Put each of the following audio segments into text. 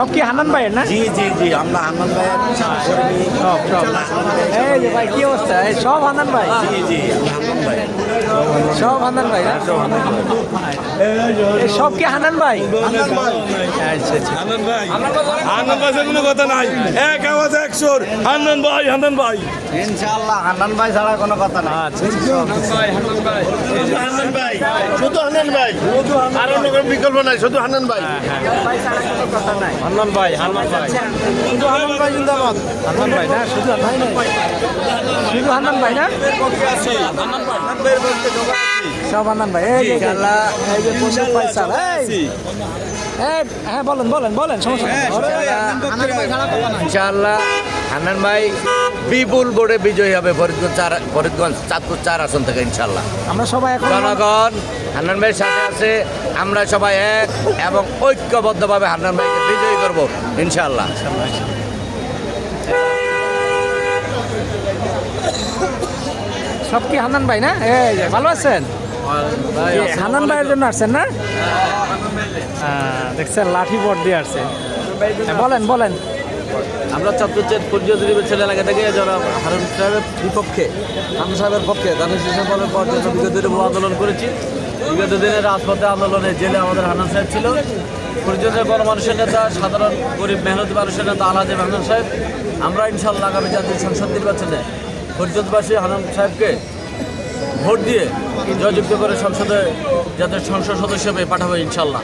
সব কি হান্নান ভাইয়ের না জি জি জি আমরা আনন্দ ভাইয়ের। সব সব এই ভাই কি অবস্থা সব হান্নান ভাই জি জি আমরা ভাই সব হান্নান ভাই এই সব কি হান্নান ভাই? আচ্ছা আচ্ছা ভাই কোনো কথা নাই। এক আওয়াজ একশোর আনন্দ ভাই আনন্দ ভাই। ইনশাআল্লাহ হান্নান ভাই ছাড়া কোনো কথা নাই। আচ্ছা হান্নান ভাই শুধু হান্নান ভাই। আর অন্য কোনো বিকল্প নাই শুধু হান্নান ভাই। হান্নান ভাই হান্নান ভাই শুধু হান্নান ভাই জিন্দাবাদ। হান্নান ভাই না? শুধু হান্নান ভাই শুধু হান্নান ভাই না? হান্নান ভাই। এই যে এই যে বসে পয়সা এই। এই, হ্যাঁ বলেন বলেন বলেন সমস্যা নেই। ইনশাআল্লাহ হান্নান ভাই বিপুল বোর্ডে বিজয়ী হবে ফরিদগঞ্জ চার ফরিদগঞ্জ চাঁদপুর চার আসন থেকে ইনশাআল্লাহ। আমরা সবাই এখন জনগণ হান্নান ভাইয়ের সাথে আছে আমরা সবাই এক এবং ঐক্যবদ্ধভাবে হান্নান ভাইকে বিজয়ী করব ইনশাআল্লাহ। সব কি হান্নান ভাই না? এই যে ভালো আছেন? কি, হান্নান ভাইয়ের জন্য আসছেন না? হ্যাঁ, দেখছেন লাঠি পট দিয়ে আসছে। বলেন বলেন। আমরা চট্টগ্রাম পর্যটন ছেলে এলাকা থেকে যারা হারুন সাহেবের বিপক্ষে হারুন সাহেবের পক্ষে তাদের পর আন্দোলন করেছি বিগত দিনে রাজপথে আন্দোলনে জেলে আমাদের হানান সাহেব ছিল। পরিজনের বড় মানুষের নেতা সাধারণ গরিব মেহনতি মানুষের নেতা আলহাজি হানান সাহেব। আমরা ইনশাল্লাহ আগামী জাতীয় সংসদ নির্বাচনে পরিজনবাসী হানান সাহেবকে ভোট দিয়ে জয়যুক্ত করে সংসদে জাতীয় সংসদ সদস্য হয়ে পাঠাবো ইনশাল্লাহ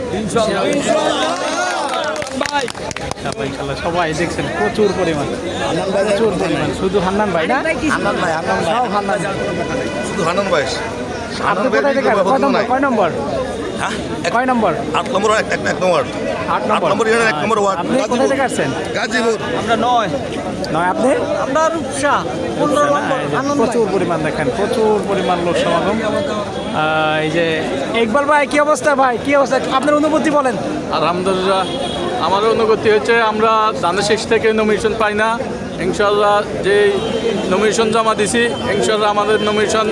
সবাই দেখছেন প্রচুর পরিমাণ। প্রচুর পরিমাণ। শুধু হান্নান ভাই না? হান্নান ভাই সব হান্নান শুধু হান্নান ভাই। আপনি কোথায় থেকে কয় নম্বর? কয় নম্বর? কয় নম্বর? আট নম্বর এক নম্বর। আট নম্বর। নম্বর ইউনিয়ন, এক নম্বর ওয়ার্ড। আপনি কোথায় থেকে আসছেন? গাজীপুর। আমরা নয়। নয় আপনি? আমরা রূপসা প্রচুর পরিমাণ দেখেন প্রচুর পরিমাণ লোক সমাগম। এই যে ইকবাল ভাই কি অবস্থা ভাই? কি অবস্থা? আপনার অনুভূতি বলেন। আলহামদুলিল্লাহ আমাদের অনুগতি হচ্ছে আমরা দানের শেষ থেকে নমিনেশন পাই না। ইনশাল্লাহ যে নমিনেশন জমা দিছি ইনশাল্লাহ আমাদের নমিনেশন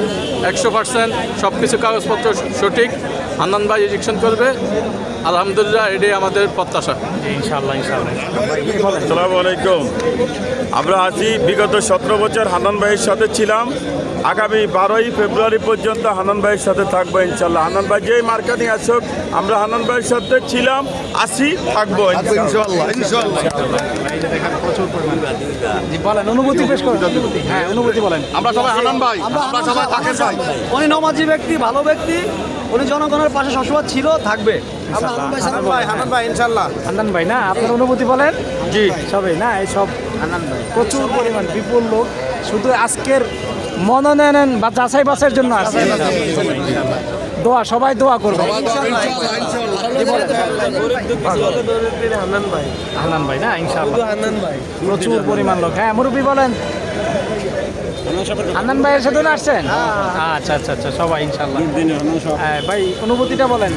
একশো পার্সেন্ট সব কিছু কাগজপত্র সঠিক। আনন্দ ভাই ইলেকশন করবে। আলহামদুলিল্লাহ এটাই আমাদের প্রত্যাশা। ইনশাল্লাহ ইনশাল্লাহ আসসালামু আলাইকুম। আমরা আছি বিগত সতেরো বছর হানান ভাইয়ের সাথে ছিলাম। আগামী বারোই ফেব্রুয়ারি পর্যন্ত হানান ভাইয়ের সাথে থাকব ইনশাল্লাহ হানান ভাই যেই মার্কানি আসুক আমরা হানান ভাইয়ের সাথে ছিলাম আসি থাকব ইনশাল্লাহ বলেন অনুভূতি পেশ করুন হ্যাঁ অনুভূতি বলেন। আমরা সবাই হান্নান ভাই আমরা সবাই তাকে চাই উনি নমাজি ব্যক্তি ভালো ব্যক্তি। উনি জনগণের পাশে সবসময় ছিল থাকবে। হান্নান ভাই ভাই হান্নান ভাই না আপনার অনুভূতি বলেন? জি। সবই না এই সব প্রচুর পরিমাণ বিপুল লোক। শুধু আজকের মনোনয়ন বা যাচাই বাছাইয়ের জন্য আসছে। দোয়া সবাই দোয়া করবে। হান্নান ভাই। না ইনশাআল্লাহ প্রচুর পরিমাণ লোক। হ্যাঁ মুরব্বী বলেন হান্নান ভাইয়ের সাথে আসছেন? আচ্ছা আচ্ছা আচ্ছা সবাই ইনশাল্লাহ হ্যাঁ ভাই অনুভূতিটা বলেন।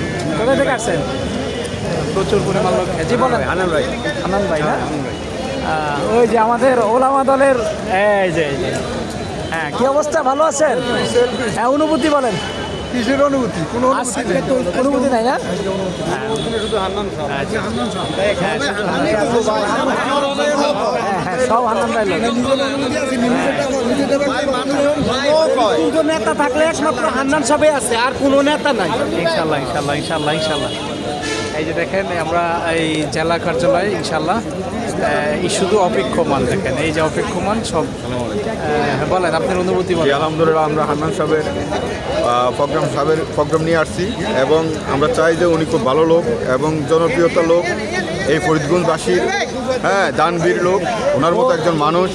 থেকে আসছেন? প্রচুর পরিমাণ লোক জি বলেন। ভাই। আনন্দ ভাই না? ওই যে আমাদের ওলামা দলের এই যে হ্যাঁ কি অবস্থা? ভালো আছেন? হ্যাঁ অনুভূতি বলেন। কিসের অনুভূতি? কোনো অনুভূতি নাই। না? সব হান্নান। নেতা থাকলে একমাত্র হান্নান সবে আছে আর কোনো নেতা নাই। ইনশাল্লাহ ইনশাল্লাহ ইনশাল্লাহ ইনশাল্লাহ। এই যে দেখেন আমরা এই জেলা কার্যালয়ে ইনশাল্লাহ এই শুধু অপেক্ষমান দেখেন, এই যে অপেক্ষমান সব বলেন, আপনার অনুভূতি বলেন। আলহামদুলিল্লাহ, আমরা হান্নান সাহেবের প্রোগ্রাম সাহেবের প্রোগ্রাম নিয়ে আসছি এবং আমরা চাই যে উনি খুব ভালো লোক এবং জনপ্রিয়তা লোক, এই ফরিদগঞ্জবাসীর হ্যাঁ দানবীর লোক, ওনার মতো একজন মানুষ,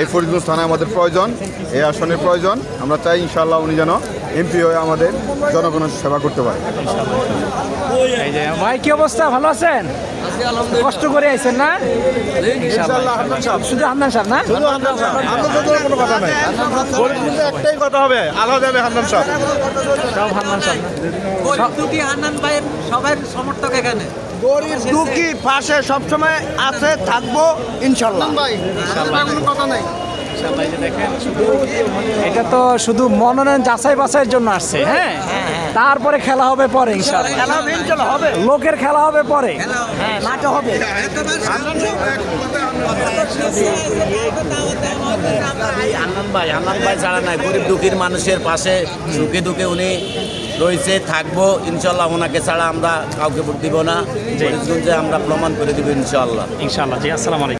এই ফরিদগঞ্জ থানায় আমাদের প্রয়োজন, এই আসনের প্রয়োজন। আমরা চাই ইনশাল্লাহ উনি যেন এমপি হয়ে আমাদের জনগণের সেবা করতে পারে। ভাই কি অবস্থা? ভালো আছেন? কষ্ট করে আইছেন না? শুধু হান্নান সাহেব না? কোনো কথা নাই। একটাই কথা হবে আলাদা হবে হান্নান সাহেব। সব হান্নান সাহেব না? হান্নান ভাইয়ের সবার সমর্থক এখানে। গরিব দুঃখী পাশে সবসময় আছে থাকব ইনশাল্লাহ কথা নাই। এটা তো শুধু মনোনয়ন যাচাই বাছাইয়ের জন্য আসছে হ্যাঁ তারপরে খেলা হবে পরে লোকের খেলা হবে পরে। হান্নান ভাই হান্নান ভাই ছাড়া নাই। গরিব দুঃখীর মানুষের পাশে সুখে দুঃখে উনি রয়েছে থাকব ইনশাল্লাহ ওনাকে ছাড়া আমরা কাউকে ভোট দিব না। আমরা প্রমাণ করে দিব ইনশাল্লাহ ইনশাল্লাহ জি আসসালামু আলাইকুম।